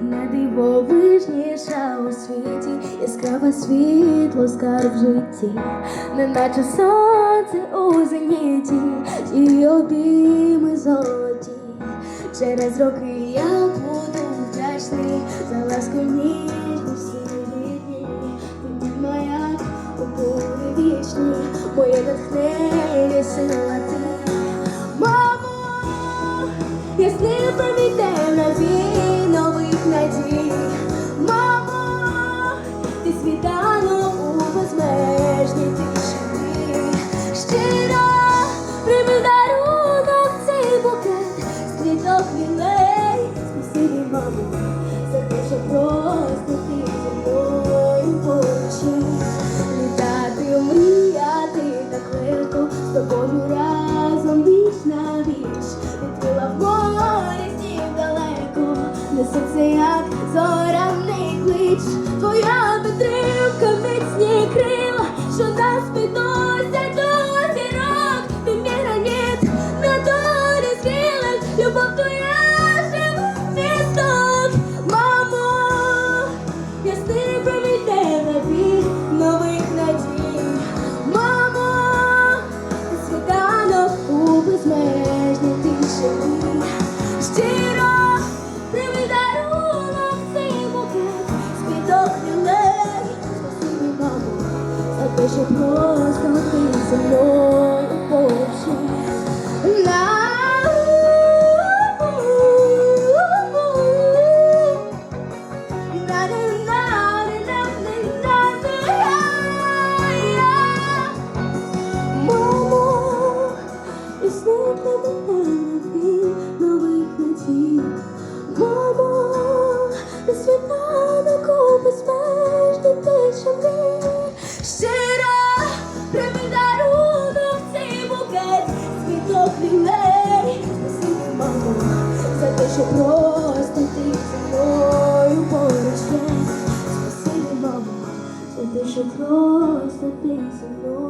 найдивовижніша у світі, яскраве світло скарб в житті, неначе сонце у зеніті, і обійми золоті. Через роки я буду вдячний за ласку ніжності рідні. Ти маяк у вічні, моє натхнення сила ти. За те, що просто ти зі мною поруч. Літати, мріяти так легко, з тобою разом віч на віч. Відкрила в снів далеко, несеться як зоряний клич. Твоя підтримка, Sleep in the night, що просто ти зі мною поруч є. Спасибі, мамо, за те, що просто ти зі мною